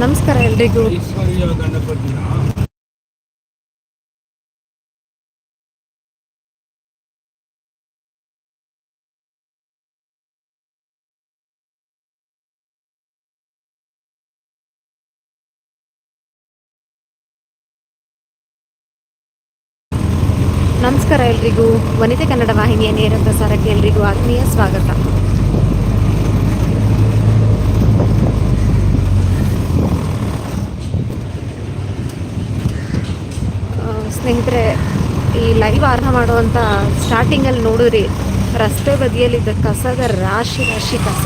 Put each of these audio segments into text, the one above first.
ನಮಸ್ಕಾರ ಎಲ್ರಿಗೂ. ನಮಸ್ಕಾರ ಎಲ್ರಿಗೂ. ವನಿತೆ ಕನ್ನಡ ವಾಹಿನಿಯ ನೇರ ಪ್ರಸಾರಕ್ಕೆ ಎಲ್ರಿಗೂ ಆತ್ಮೀಯ ಸ್ವಾಗತ ಆ, ಸ್ನೇಹಿತರೆ, ಈ ಲೈವ್ ಆರಂಭ ಮಾಡುವಂಥ ಸ್ಟಾರ್ಟಿಂಗಲ್ಲಿ ನೋಡಿರಿ, ರಸ್ತೆ ಬದಿಯಲ್ಲಿದ್ದ ಕಸದ ರಾಶಿ ರಾಶಿ ಕಸ.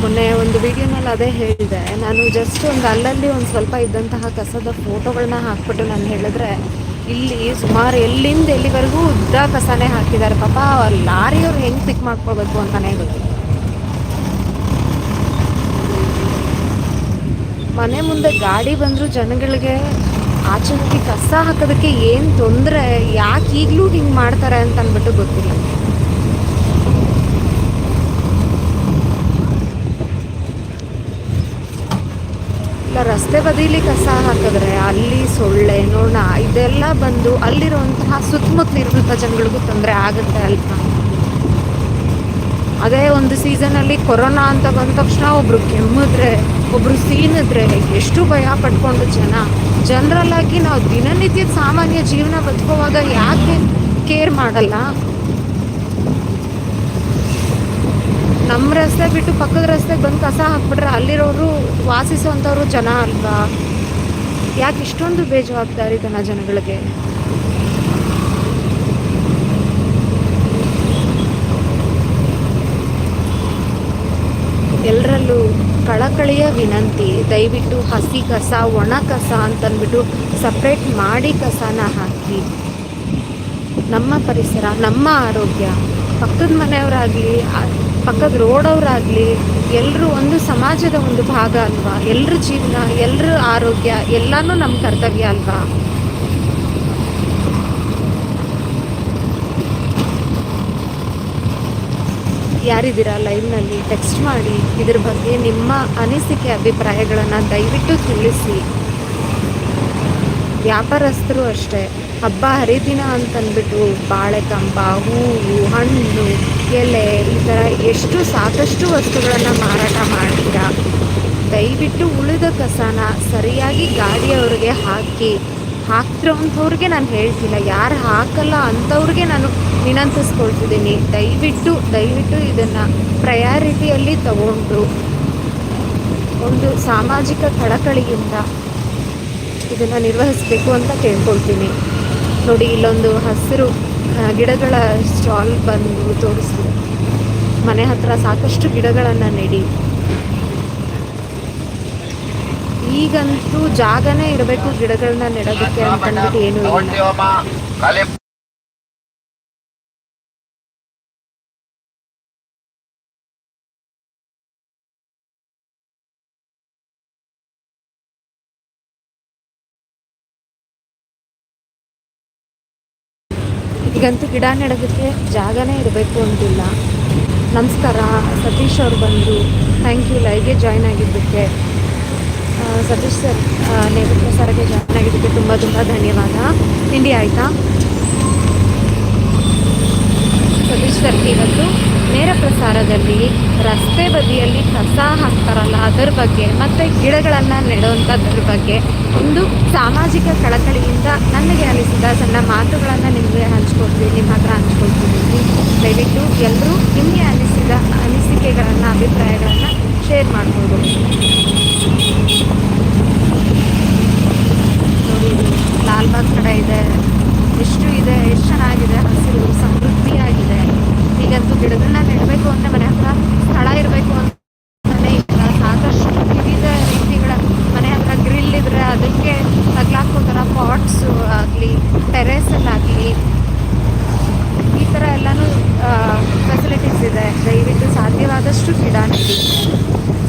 ಮೊನ್ನೆ ಒಂದು ವಿಡಿಯೋನಲ್ಲಿ ಅದೇ ಹೇಳಿದೆ, ನಾನು ಜಸ್ಟ್ ಒಂದು ಅಲ್ಲಲ್ಲಿ ಒಂದು ಸ್ವಲ್ಪ ಇದ್ದಂತಹ ಕಸದ ಫೋಟೋಗಳನ್ನ ಹಾಕ್ಬಿಟ್ಟು ನಾನು ಹೇಳಿದ್ರೆ, ಇಲ್ಲಿ ಸುಮಾರು ಎಲ್ಲಿಂದ ಎಲ್ಲಿವರೆಗೂ ಉದ್ದ ಕಸನೇ ಹಾಕಿದ್ದಾರೆ. ಪಾಪ ಲಾರಿಯವ್ರು ಹೆಂಗೆ ಪಿಕ್ ಮಾಡ್ಕೋಬೇಕು ಅಂತಾನೆ ಗೊತ್ತಿಲ್ಲ. ಮನೆ ಮುಂದೆ ಗಾಡಿ ಬಂದರೂ ಜನಗಳಿಗೆ ಆಚೆ ಹೋಗಿ ಕಸ ಹಾಕೋದಕ್ಕೆ ಏನು ತೊಂದರೆ? ಯಾಕೆ ಈಗಲೂ ಹಿಂಗೆ ಮಾಡ್ತಾರೆ ಅಂತ ಅಂದ್ಬಿಟ್ಟು ಗೊತ್ತಿಲ್ಲ. ಇಲ್ಲ, ರಸ್ತೆ ಬದಿಲಿ ಕಸ ಹಾಕಿದ್ರೆ ಅಲ್ಲಿ ಸೊಳ್ಳೆ, ನೋಣ ಇದೆಲ್ಲ ಬಂದು ಅಲ್ಲಿರುವಂತಹ ಸುತ್ತಮುತ್ತ ಸುತ್ತಮುತ್ತಲಿರುವಂಥ ಜನಗಳಿಗೂ ತೊಂದರೆ ಆಗುತ್ತೆ ಅಲ್ಪ ಅದೇ ಒಂದು ಸೀಸನಲ್ಲಿ ಕೊರೋನಾ ಅಂತ ಬಂದ ತಕ್ಷಣ ಒಬ್ರು ಕೆಮ್ಮಿದ್ರೆ, ಒಬ್ರು ಸೀನಿದ್ರೆ ಎಷ್ಟು ಭಯ ಪಡ್ಕೊಂಡು ಜನ. ಜನರಲ್ ಆಗಿ ನಾವು ದಿನನಿತ್ಯದ ಸಾಮಾನ್ಯ ಜೀವನ ಬದುಕುವಾಗ ಯಾಕೆ ಕೇರ್ ಮಾಡಲ್ಲ? ನಮ್ಮ ರಸ್ತೆ ಬಿಟ್ಟು ಪಕ್ಕದ ರಸ್ತೆಗೆ ಬಂದು ಕಸ ಹಾಕ್ಬಿಟ್ರೆ ಅಲ್ಲಿರೋರು ವಾಸಿಸುವಂಥವ್ರು ಜನ ಅಲ್ವಾ? ಯಾಕೆ ಇಷ್ಟೊಂದು ಬೇಜವಾಬ್ದಾರಿತನ ಜನಗಳಿಗೆ? ಎಲ್ಲರಲ್ಲೂ ಕಳಕಳಿಯ ವಿನಂತಿ, ದಯವಿಟ್ಟು ಹಸಿ ಕಸ, ಒಣ ಕಸ ಅಂತಂದ್ಬಿಟ್ಟು ಸಪ್ರೇಟ್ ಮಾಡಿ ಕಸನ ಹಾಕಿ. ನಮ್ಮ ಪರಿಸರ, ನಮ್ಮ ಆರೋಗ್ಯ, ಪಕ್ಕದ ಮನೆಯವರಾಗಲಿ ಪಕ್ಕದ ರೋಡವರಾಗಲಿ ಎಲ್ಲರೂ ಒಂದು ಸಮಾಜದ ಒಂದು ಭಾಗ ಅಲ್ವಾ? ಎಲ್ಲರ ಜೀವನ ಎಲ್ಲರ ಆರೋಗ್ಯ, ಎಲ್ಲನೂ ನಮ್ಮ ಕರ್ತವ್ಯ ಅಲ್ವಾ? ಯಾರಿದ್ದೀರಾ ಲೈವ್ನಲ್ಲಿ ಟೆಕ್ಸ್ಟ್ ಮಾಡಿ ಇದ್ರ ಬಗ್ಗೆ ನಿಮ್ಮ ಅನಿಸಿಕೆ, ಅಭಿಪ್ರಾಯಗಳನ್ನು ದಯವಿಟ್ಟು ತಿಳಿಸಿ. ವ್ಯಾಪಾರಸ್ಥರು ಅಷ್ಟೇ. ಹಬ್ಬ ಹರಿದಿನ ಅಂತಂದ್ಬಿಟ್ಟು ಬಾಳೆಕಂಬ, ಹೂವು, ಹಣ್ಣು, ಎಲೆ ಈ ಥರ ಎಷ್ಟು ಸಾಕಷ್ಟು ವಸ್ತುಗಳನ್ನು ಮಾರಾಟ ಮಾಡ್ತೀರಾ? ದಯವಿಟ್ಟು ಉಳಿದ ಕಸನ ಸರಿಯಾಗಿ ಗಾಡಿಯವ್ರಿಗೆ ಹಾಕಿ. ಹಾಕ್ತಿರೋಂಥವ್ರಿಗೆ ನಾನು ಹೇಳ್ತಿಲ್ಲ. ಯಾರು ಹಾಕಲ್ಲ ಅಂಥವ್ರಿಗೆ ನಾನು ವಿನಂತಿಸ್ಕೊಳ್ತಿದ್ದೀನಿ. ದಯವಿಟ್ಟು ದಯವಿಟ್ಟು ಇದನ್ನು ಪ್ರಯಾರಿಟಿಯಲ್ಲಿ ತಗೊಂಡು ಒಂದು ಸಾಮಾಜಿಕ ಕಳಕಳಿಯಿಂದ ಇದನ್ನು ನಿರ್ವಹಿಸಬೇಕು ಅಂತ ಕೇಳ್ಕೊಳ್ತೀನಿ. ನೋಡಿ, ಇಲ್ಲೊಂದು ಹಸಿರು ಗಿಡಗಳ ಸ್ಟಾಲ್ ಬಂದು ತೋರಿಸಿದೆ ಮನೆ ಹತ್ರ ಸಾಕಷ್ಟು ಗಿಡಗಳನ್ನು ನೆಡಿ. ಈಗಂತೂ ಜಾಗನೇ ಇರಬೇಕು ಗಿಡಗಳನ್ನ ನೆಡೋದಕ್ಕೆ ಅಂತಂದ್ಬಿಟ್ಟು ಏನು ಇಲ್ಲ. ಈಗಂತೂ ಗಿಡ ನೆಡೋದಕ್ಕೆ ಜಾಗನೇ ಇರಬೇಕು ಅಂತಿಲ್ಲ. ನಮಸ್ಕಾರ ಸತೀಶ್ ಅವ್ರು ಬಂದರು ಥ್ಯಾಂಕ್ ಯು ಲೈವ್ಗೆ ಜಾಯ್ನ್ ಆಗಿದ್ದಕ್ಕೆ. ಸತೀಶ್ ಸರ್ ನೇರ ಪ್ರಸಾರಕ್ಕೆ ಜಾಯ್ನ್ ಆಗಿದ್ದಕ್ಕೆ ತುಂಬ ತುಂಬ ಧನ್ಯವಾದ. ತಿಂಡಿ ಆಯಿತಾ? ಸತೀಶ್ ಸರ್, ಇವತ್ತು ನೇರ ಪ್ರಸಾರದಲ್ಲಿ ರಸ್ತೆ ಬದಿಯಲ್ಲಿ ಕಸ ಹಾಕ್ತಾರಲ್ಲ, ಅದರ ಬಗ್ಗೆ ಮತ್ತು ಗಿಡಗಳನ್ನು ನೆಡುವಂಥದ್ರ ಬಗ್ಗೆ ಒಂದು ಸಾಮಾಜಿಕ ಕಳಕಳಿಯಿಂದ ನನಗೆ ಅನಿಸಿದ ಸಣ್ಣ ಮಾತುಗಳನ್ನು ನಿಮಗೆ ಹಂಚ್ಕೊಡ್ತೀನಿ ನಿಮ್ಮ ಹತ್ರ ಹಂಚ್ಕೊಳ್ತಿದ್ದೀನಿ ದಯವಿಟ್ಟು ಎಲ್ಲರೂ ನಿಮಗೆ ಅನಿಸಿದ ಅನಿಸಿಕೆಗಳನ್ನು, ಅಭಿಪ್ರಾಯಗಳನ್ನು ಶೇರ್ ಮಾಡ್ಬೋದು ನೋಡಿ ಇದು ಲಾಲ್ಬಾಗ್ ಕಡೆ ಇದೆ ಎಷ್ಟು ಇದೆ, ಎಷ್ಟು ಚೆನ್ನಾಗಿದೆ, ಹಸಿರು ಸಮೃದ್ಧಿಯಾಗಿದೆ ಈಗಂತೂ ಗಿಡಗಳನ್ನ ನೆಡಬೇಕು ಅಂದರೆ ಮನೆ ಹತ್ರ ಸ್ಥಳ ಇರಬೇಕು ಅಂತಾನೆ ಇಲ್ಲ ಸಾಕಷ್ಟು ವಿವಿಧ ರೀತಿಗಳ ಮನೆ ಹತ್ರ ಗ್ರಿಲ್ ಇದ್ರೆ ಅದಕ್ಕೆ ತಗ್ಲಾಕೋತರ ಪಾಟ್ಸು ಆಗಲಿ ಟೆರೇಸಲ್ಲಾಗಲಿ ಈ ಥರ ಎಲ್ಲನೂ ಫೆಸಿಲಿಟೀಸ್ ಇದೆ. ದಯವಿಟ್ಟು ಸಾಧ್ಯವಾದಷ್ಟು ಗಿಡ ನೆಡಿ.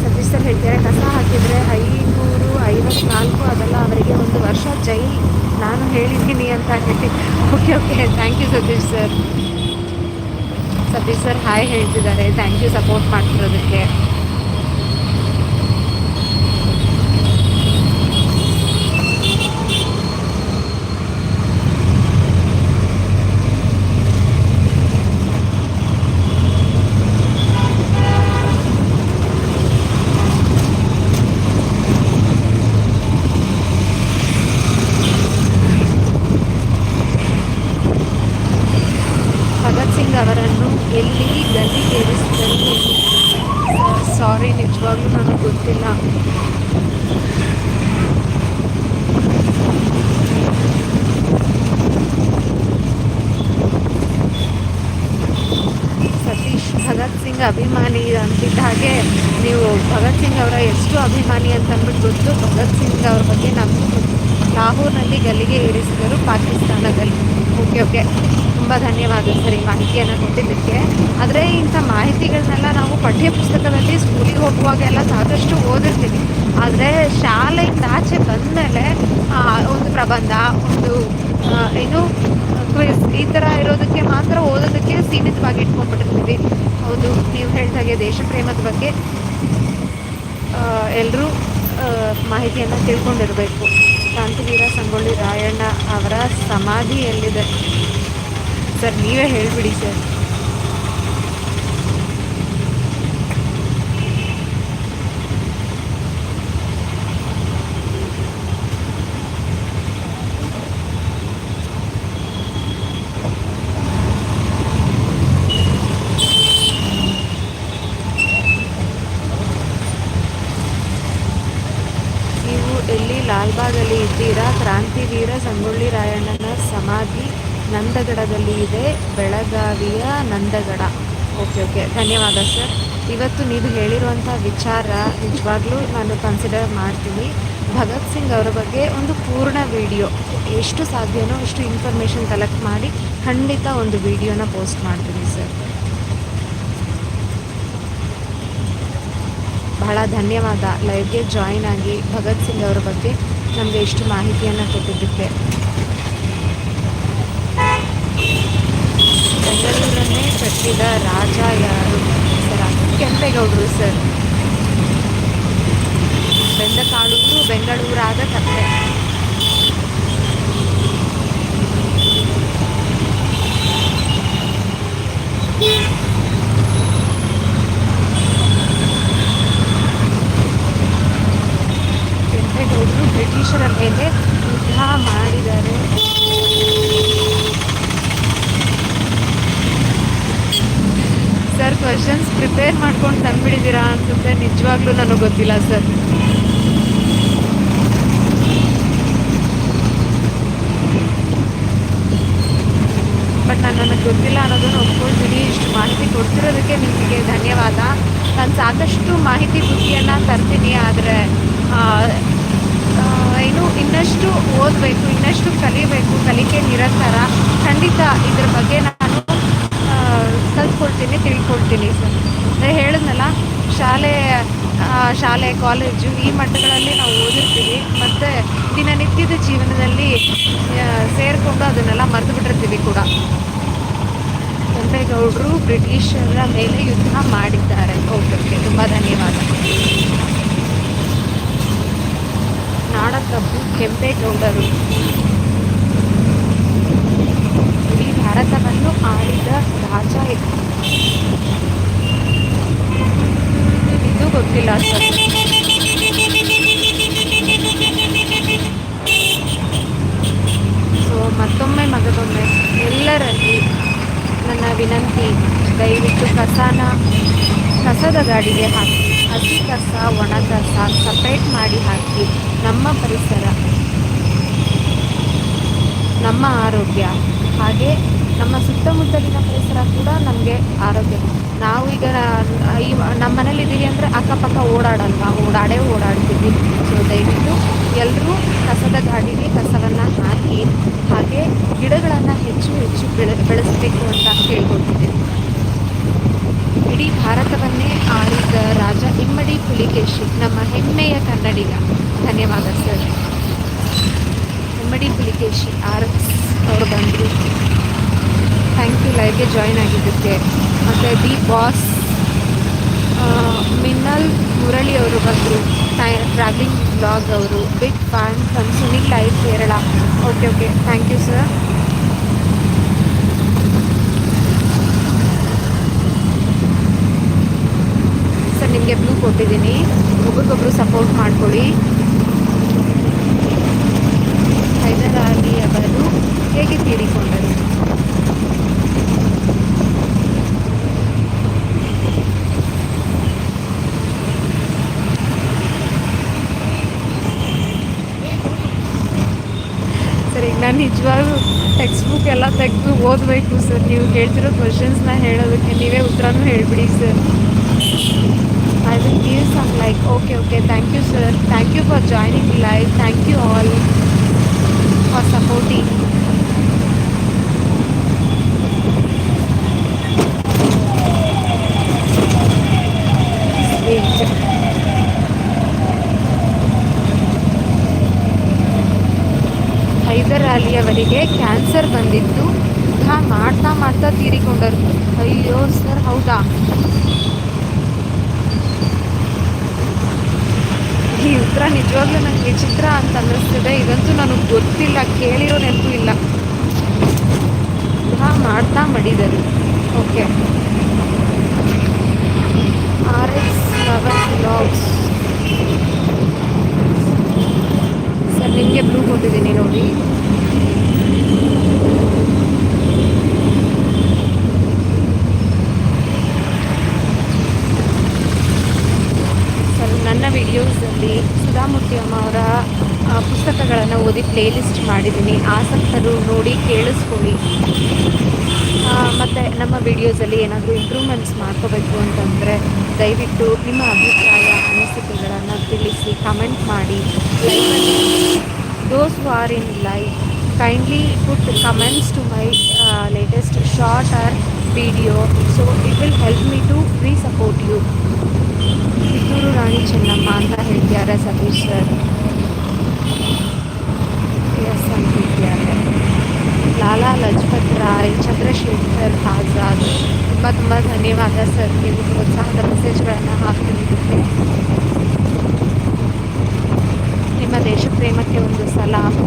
ಸತೀಶ್ ಸರ್ ಹೇಳ್ತಾರೆ ಕಸ ಹಾಕಿದರೆ ಐನೂರು ಐವತ್ನಾಲ್ಕು ಅದೆಲ್ಲ ಅವರಿಗೆ ಒಂದು ವರ್ಷ ಜೈಲ್ ನಾನು ಹೇಳಿದ್ದೀನಿ ಅಂತ ಹೇಳಿ okay okay thank you Satish sir Satish sir hi ಹೇಳ್ತಿದ್ದಾರೆ. ಥ್ಯಾಂಕ್ ಯು ಸಪೋರ್ಟ್ ಮಾಡ್ತಿರೋದಕ್ಕೆ ಭಗತ್ ಸಿಂಗ್ ಅವರನ್ನು ಎಲ್ಲಿ ಗಲ್ಲಿಗೇರಿಸಿದರು ನಿಜವಾಗ್ಲೂ ನನಗೆ ಗೊತ್ತಿಲ್ಲ. ಸತೀಶ್ ಭಗತ್ ಸಿಂಗ್ ಅಭಿಮಾನಿ ಅಂತಿದ್ದ ಹಾಗೆ ನೀವು ಭಗತ್ ಸಿಂಗ್ ಅವರ ಎಷ್ಟು ಅಭಿಮಾನಿ ಅಂತ ಅಂದ್ಬಿಟ್ಟು ಗೊತ್ತು? ಭಗತ್ ಸಿಂಗ್ ಅವ್ರ ಬಗ್ಗೆ ನಮ್ಮ ಲಾಹೋರ್ನಲ್ಲಿ ಗಲ್ಲಿಗೆ ಏರಿಸಿದರು ಪಾಕಿಸ್ತಾನದಲ್ಲಿ. ಓಕೆ ಓಕೆ ತುಂಬ ಧನ್ಯವಾದ ಸರ್ ಈ ಮಾಹಿತಿಯನ್ನು ಕೊಟ್ಟಿದ್ದಕ್ಕೆ. ಆದರೆ ಇಂಥ ಮಾಹಿತಿಗಳನ್ನೆಲ್ಲ ನಾವು ಪಠ್ಯ ಪುಸ್ತಕದಲ್ಲಿ ಸ್ಕೂಲಿಗೆ ಹೋಗುವಾಗೆಲ್ಲ ಸಾಕಷ್ಟು ಓದಿರ್ತೀವಿ. ಆದರೆ ಶಾಲೆಯಿಂದ ಆಚೆ ಬಂದಮೇಲೆ ಒಂದು ಪ್ರಬಂಧ, ಒಂದು ಏನು, ಕ್ವಿಸ್ ಈ ಥರ ಇರೋದಕ್ಕೆ ಮಾತ್ರ ಓದೋದಕ್ಕೆ ಸೀಮಿತವಾಗಿ ಇಟ್ಕೊಂಡ್ಬಿಟ್ಟಿರ್ತೀವಿ. ಹೌದು, ನೀವು ಹೇಳಿದಾಗೆ ದೇಶಪ್ರೇಮದ ಬಗ್ಗೆ ಎಲ್ಲರೂ ಮಾಹಿತಿಯನ್ನು ತಿಳ್ಕೊಂಡಿರಬೇಕು. ಕ್ರಾಂತಿವೀರ ಸಂಗೊಳ್ಳಿ ರಾಯಣ್ಣ ಅವರ ಸಮಾಧಿ ಎಲ್ಲಿದೆ ಸರ್ ನೀವೇ ಹೇಳಿಬಿಡಿ ಸರ್. ಎಲ್ಲಿ ಲಾಲ್ಬಾಗಲ್ಲಿ ಇದ್ದೀರಾ? ಕ್ರಾಂತಿವೀರ ಸಂಗೊಳ್ಳಿ ರಾಯಣ್ಣನ ಸಮಾಧಿ. ನಂದಗಡದಲ್ಲಿ ಇದೆ, ಬೆಳಗಾವಿಯ ನಂದಗಡ. Okay okay. ಧನ್ಯವಾದ, ಸರ್. ಇವತ್ತು ನೀವು ಹೇಳಿರುವಂಥ ವಿಚಾರ ನಿಜವಾಗ್ಲೂ ನಾನು ಕನ್ಸಿಡರ್ ಮಾಡ್ತೀನಿ. ಭಗತ್ ಸಿಂಗ್ ಅವರ ಬಗ್ಗೆ ಒಂದು ಪೂರ್ಣ ವಿಡಿಯೋ. ಎಷ್ಟು ಸಾಧ್ಯನೋ ಅಷ್ಟು ಇನ್ಫಾರ್ಮೇಷನ್ ಕಲೆಕ್ಟ್ ಮಾಡಿ ಖಂಡಿತ ಒಂದು ವಿಡಿಯೋನ ಪೋಸ್ಟ್ ಮಾಡ್ತೀನಿ, ಸರ್. ಬಹಳ ಧನ್ಯವಾದ. ಲೈವ್ಗೆ ಜಾಯಿನ್ ಆಗಿ ಭಗತ್ ಸಿಂಗ್ ಅವರ ಬಗ್ಗೆ ನಮಗೆ ಇಷ್ಟು ಮಾಹಿತಿಯನ್ನು ಕೊಟ್ಟಿದ್ದಕ್ಕೆ. ಬೆಂಗಳೂರನ್ನೇ ಕಟ್ಟಿದ ರಾಜ ಯಾರು ಸರ ಕೆಂಪೇಗೌಡರು ಸರ್ ಬೆಂದ ಕಾಳೂರು ಬೆಂಗಳೂರಾದ ಕಥೆ ಕೆಂಪೇಗೌಡರು ಬ್ರಿಟಿಷರ ಮೇಲೆ ಯುದ್ಧ ಮಾಡಿದ್ದಾರೆ ಸರ್ ಕ್ವಶನ್ಸ್ ಪ್ರಿಪೇರ್ ಮಾಡ್ಕೊಂಡು ತಂದ್ಬಿಟ್ಟಿದ್ದೀರಾ ಅನ್ಸುತ್ತೆ ನಿಜವಾಗ್ಲೂ ನನಗೆ ಗೊತ್ತಿಲ್ಲ ಸರ್ ಬಟ್ ನಾನು ನನಗೆ ಗೊತ್ತಿಲ್ಲ ಅನ್ನೋದನ್ನು ಒಪ್ಕೊಳ್ತೀನಿ ಇಷ್ಟು ಮಾಹಿತಿ ಕೊಡ್ತಿರೋದಕ್ಕೆ ನಿಮಗೆ ಧನ್ಯವಾದ. ನಾನು ಸಾಕಷ್ಟು ಮಾಹಿತಿ ಬುದ್ಧಿಯನ್ನು ತರ್ತೀನಿ, ಆದರೆ ಏನು ಇನ್ನಷ್ಟು ಓದಬೇಕು, ಇನ್ನಷ್ಟು ಕಲಿಬೇಕು, ಕಲಿಕೆ ನಿರಂತರ. ಖಂಡಿತ ಇದ್ರ ಬಗ್ಗೆ ನಾನು ಕಲ್ತ್ಕೊಳ್ತೀನಿ, ತಿಳ್ಕೊಳ್ತೀನಿ ಸರ್ ಹೇಳಿದ್ನಲ್ಲ ಶಾಲೆ ಶಾಲೆ, ಕಾಲೇಜು ಈ ಮಟ್ಟಗಳಲ್ಲಿ ನಾವು ಓದಿರ್ತೀವಿ. ಮತ್ತು ದಿನನಿತ್ಯದ ಜೀವನದಲ್ಲಿ ಸೇರಿಕೊಂಡು ಅದನ್ನೆಲ್ಲ ಮರೆತು ಬಿಟ್ಟಿರ್ತೀವಿ ಕೂಡ. ಕೆಂಪೇಗೌಡರು ಬ್ರಿಟಿಷರ ಮೇಲೆ ಯುದ್ಧ ಮಾಡಿದ್ದಾರೆ. ಓಕೆ, ತುಂಬ ಧನ್ಯವಾದ. ನಾಡಪ್ರಭು ಕೆಂಪೇಗೌಡರು. ಇಡೀ ಭಾರತವನ್ನು ಆಳಿದ ರಾಜ ಇದು. ಗೊತ್ತಿಲ್ಲ ಸೊ ಮತ್ತೊಮ್ಮೆ ಮಗದೊಮ್ಮೆ ಎಲ್ಲರಲ್ಲಿ ನನ್ನ ವಿನಂತಿ, ದಯವಿಟ್ಟು ಕಸಾನ, ಕಸದ ಗಾಡಿಗೆ ಹಾಕಿ, ಹಸಿ ಕಸ, ಒಣ ಕಸ, ಸಪ್ರೇಟ್ ಮಾಡಿ ಹಾಕಿ, ನಮ್ಮ ಪರಿಸರ, ನಮ್ಮ ಆರೋಗ್ಯ, ಹಾಗೆ ನಮ್ಮ ಸುತ್ತಮುತ್ತಲಿನ ಪರಿಸರ ಕೂಡ ನಮಗೆ ಆರೋಗ್ಯ. ನಾವು ಈಗ ಈ ನಮ್ಮ ಮನೇಲಿ ಇದ್ದೀವಿ ಅಂದರೆ ಅಕ್ಕಪಕ್ಕ ಓಡಾಡಲ್ವಾ, ಓಡಾಡೇ ಓಡಾಡ್ತೀವಿ. ಸೊ ದಯವಿಟ್ಟು ಎಲ್ಲರೂ ಕಸದ ಗಾಡಿಗೆ ಕಸವನ್ನು ಹಾಕಿ, ಹಾಗೆ ಗಿಡಗಳನ್ನು ಹೆಚ್ಚು ಹೆಚ್ಚು ಬೆಳೆ, ಬೆಳೆಸಬೇಕು ಅಂತ ಕೇಳ್ಕೊಳ್ತಿದ್ದೀನಿ. ಇಡೀ ಭಾರತವನ್ನೇ ಆಳಿದ ರಾಜ ಇಮ್ಮಡಿ ಪುಲಿಕೇಶಿ, ನಮ್ಮ ಹೆಮ್ಮೆಯ ಕನ್ನಡಿಗ. ಧನ್ಯವಾದ, ಸರ್. ಇಮ್ಮಡಿ ಪುಲಿಕೇಶಿ, ಆರ್ ಅವರು ಬಂದರು. ಥ್ಯಾಂಕ್ ಯು ಲೈವ್ಗೆ ಜಾಯ್ನ್ ಆಗಿದ್ದಕ್ಕೆ ಮತ್ತು ದಿ ಬಾಸ್ ಮಿನ್ನಲ್ ಮುರಳಿ ಅವರು ಬಂದರು. ಟ್ರಾವೆಲಿಂಗ್ ಬ್ಲಾಗ್ ಅವರು. Big fan from Sunil live Kerala okay okay thank you sir sir ನಿಮಗೆ ಬ್ಲೂ ಕೊಟ್ಟಿದ್ದೀನಿ. ಒಬ್ರಿಗೊಬ್ರು ಸಪೋರ್ಟ್ ಮಾಡ್ಕೊಳ್ಳಿ. ಹೈದರಾಬಾದ್ ಅಲಿ ಅವರು ಹೇಗೆ ತೀರಿಕೊಂಡರು ಸರ್ ಈಗ ನಾನು ನಿಜವಾಗ್ಲೂ ಟೆಕ್ಸ್ಟ್ ಬುಕ್ ಎಲ್ಲ ತೆಗೆದು ಓದಬೇಕು ಸರ್ ನೀವು ಕೇಳ್ತಿರೋ ಕ್ವಶನ್ಸ್ನ ಹೇಳೋದಕ್ಕೆ ನೀವೇ ಉತ್ತರನೂ ಹೇಳಿಬಿಡಿ sir I will give some like okay okay thank you sir thank you for joining life thank you all for supporting Hyder ಅಲಿಯವರಿಗೆ cancer ಬಂದಿತ್ತು. ಯುದ್ಧ ಮಾಡ್ತಾ ಮಾಡ್ತಾ ತೀರಿಕೊಂಡರು. ಅಯ್ಯೋ ಸರ್ ಹೌದಾ? ಈ ಉತ್ತರ ನಿಜವಾಗ್ಲೂ ನನಗೆ ವಿಚಿತ್ರ ಅಂತ ಅನ್ನಿಸ್ತಿದೆ. ಇದಂತೂ ನನಗೆ ಗೊತ್ತಿಲ್ಲ, ಕೇಳಿರೋ ನೆನಪು ಇಲ್ಲ. ಯುದ್ಧ ಮಾಡ್ತಾ ಮಡಿದರು. Okay R S eleven blogs ನಿಮಗೆ ಬ್ಲೂ ಕೊಟ್ಟಿದ್ದೀನಿ ನೋಡಿ. ಸರ್, ನನ್ನ ವಿಡಿಯೋಸಲ್ಲಿ ಸುಧಾಮೂರ್ತಿ ಅಮ್ಮ ಅವರ ಪುಸ್ತಕಗಳನ್ನು ಓದಿ ಪ್ಲೇಲಿಸ್ಟ್ ಮಾಡಿದ್ದೀನಿ. ಆಸಕ್ತರು ನೋಡಿ ಕೇಳಿಸ್ಕೊಳ್ಳಿ. ಮತ್ತು ನಮ್ಮ ವಿಡಿಯೋಸಲ್ಲಿ ಏನಾದರೂ ಇಂಪ್ರೂವ್ಮೆಂಟ್ಸ್ ಮಾಡ್ಕೋಬೇಕು ಅಂತಂದರೆ ದಯವಿಟ್ಟು ನಿಮ್ಮ ಅಭಿಪ್ರಾಯ, ಅನಿಸಿಕೆಗಳನ್ನು ತಿಳಿಸಿ ಕಮೆಂಟ್ ಮಾಡಿ. ಲೈವಲ್ಲಿ those who are in live kindly put comments to my latest short or video so it will help me to re support you Kittur Rani Chennamma ಅಂತ ಹೇಳ್ತಿದ್ದಾರೆ ಸತೀಶ್ ಸರ್ ಎಸ್ ಅಂತಿದ್ದಾರೆ ಲಾಲಾ ಲಜಪತ್ ರಾಯ್ ಚಂದ್ರಶೇಖರ್ ಆಜಾದ್ ತುಂಬ ತುಂಬ ಧನ್ಯವಾದ ಸರ್ ನೀವು ಪ್ರೋತ್ಸಾಹದ ಮೆಸೇಜ್ಗಳನ್ನು ಹಾಕ್ತಿದ್ದಕ್ಕೆ ನಿಮ್ಮ ದೇಶ ಪ್ರೇಮಕ್ಕೆ ಒಂದು ಸಲಾಮ್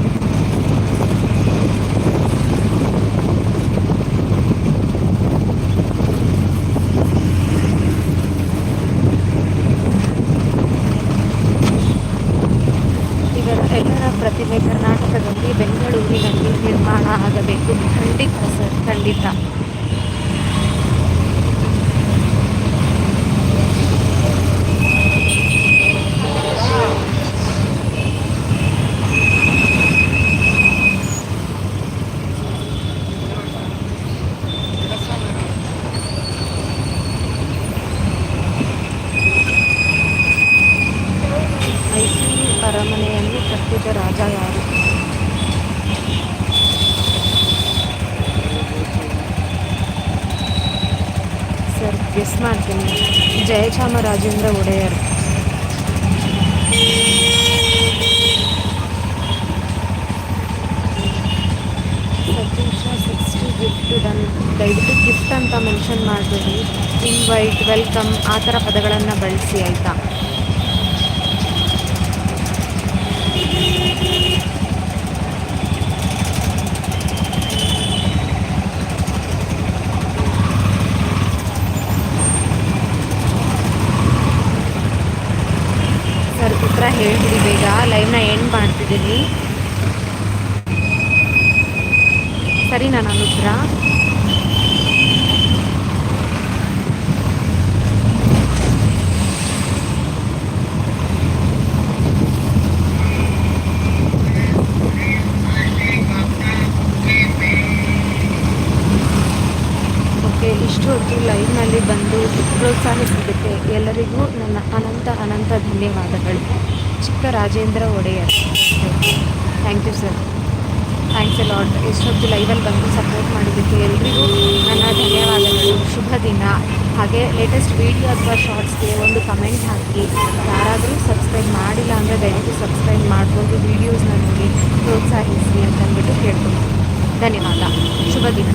ಇವರ ಎಲ್ಲರ ಪ್ರತಿಭೆ ಕರ್ನಾಟಕದಲ್ಲಿ ಬೆಂಗಳೂರಿನಲ್ಲಿ ನಿರ್ಮಾಣ ಆಗಬೇಕು ಖಂಡಿತ ಸರ್ ಖಂಡಿತ ಮೈಸೂರು ಅರಮನೆಯನ್ನು ಕಟ್ಟಿದ ರಾಜ ಯಾರು ಸರ್ ಗೆಸ್ ಮಾಡ್ತೀನಿ ಜಯಚಾಮರಾಜೇಂದ್ರ ಒಡೆಯರ್. ಸತೀಶ ಗಿಫ್ಟ್ ದಯವಿಟ್ಟು ಗಿಫ್ಟ್ ಅಂತ ಮೆನ್ಷನ್ ಮಾಡಬೇಡಿ. ಇನ್ವೈಟ್ ವೆಲ್ಕಮ್ ಆ ಥರ ಪದಗಳನ್ನು ಬಳಸಿ, ಆಯಿತಾ? ಉತ್ತರ ಹೇಳ್ಬಿಡಿ ಬೇಗ. ಲೈವ್ನ ಎಂಡ್ ಮಾಡ್ತಿದ್ದೀನಿ. ಸರಿ ನಾನು ಅನುಗ್ರ ಇಷ್ಟು ಹೊತ್ತು ಲೈವ್ನಲ್ಲಿ ಬಂದು ಪ್ರೋತ್ಸಾಹಿಸಿದ್ದಕ್ಕೆ ಎಲ್ಲರಿಗೂ. ನನ್ನ ಅನಂತ ಅನಂತ ಧನ್ಯವಾದಗಳು. Chikka Rajendra Wadiyar. Thank you sir thanks lot ಎಷ್ಟೊತ್ತು ಲೈವಲ್ಲಿ ಬಂದು ಸಪೋರ್ಟ್ ಮಾಡಿದ್ದಕ್ಕೆ ಎಲ್ರಿಗೂ ನನ್ನ ಧನ್ಯವಾದಗಳು. ಶುಭ ದಿನ. ಹಾಗೆ ಲೇಟೆಸ್ಟ್ ವೀಡಿಯೋ ಅಥವಾ ಶಾರ್ಟ್ಸ್ಗೆ ಒಂದು ಕಮೆಂಟ್ ಹಾಕಿ. ಯಾರಾದರೂ ಸಬ್ಸ್ಕ್ರೈಬ್ ಮಾಡಿಲ್ಲ ಅಂದರೆ ದಯವಿಟ್ಟು ಸಬ್ಸ್ಕ್ರೈಬ್ ಮಾಡ್ಬೋದು ವೀಡಿಯೋಸ್ನ ನೋಡಿ ಪ್ರೋತ್ಸಾಹಿಸಿ ಅಂತ ಅಂದ್ಬಿಟ್ಟು ಕೇಳ್ತೀನಿ ಧನ್ಯವಾದ. ಶುಭ ದಿನ.